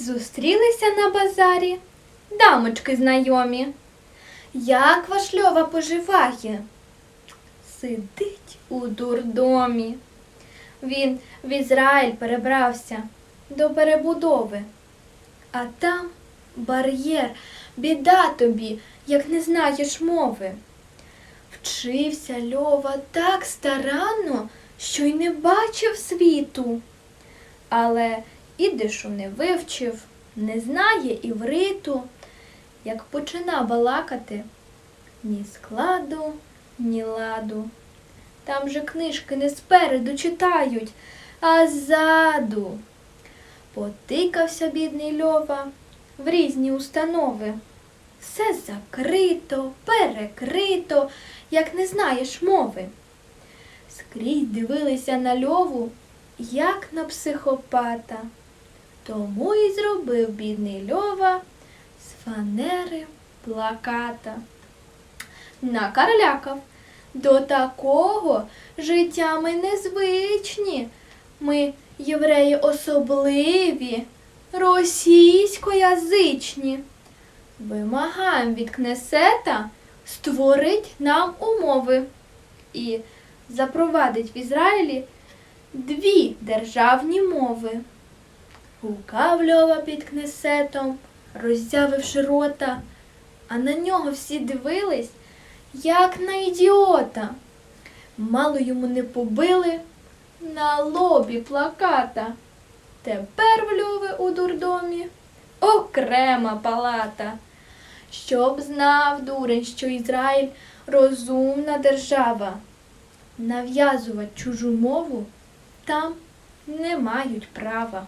Зустрілися на базарі дамочки знайомі. Як ваш Льова поживає? Сидить у дурдомі. Він в Ізраїль перебрався до перебудови. А там бар'єр, біда тобі, як не знаєш мови. Вчився Льова так старанно, що й не бачив світу. Але ідишу не вивчив, не знає івриту. Як почина балакати, ні складу, ні ладу. Там же книжки не спереду читають, а ззаду. Потикався бідний Льова в різні установи. Все закрито, перекрито, як не знаєш мови. Скрізь дивилися на льову, як на психопата. Тому і зробив бідний льова з фанери плаката. Накарлякав. До такого життя ми незвичні. Ми, євреї, особливі, російськоязичні. Вимагаємо від Кнесета створить нам умови і запровадить в Ізраїлі дві державні мови. Гукав Льова під Кнесетом, роззявивши рота, а на нього всі дивились, як на ідіота. Мало йому не побили на лобі плаката. Тепер в Льови у дурдомі окрема палата. Щоб знав дурень, що Ізраїль розумна держава. Нав'язувати чужу мову там не мають права.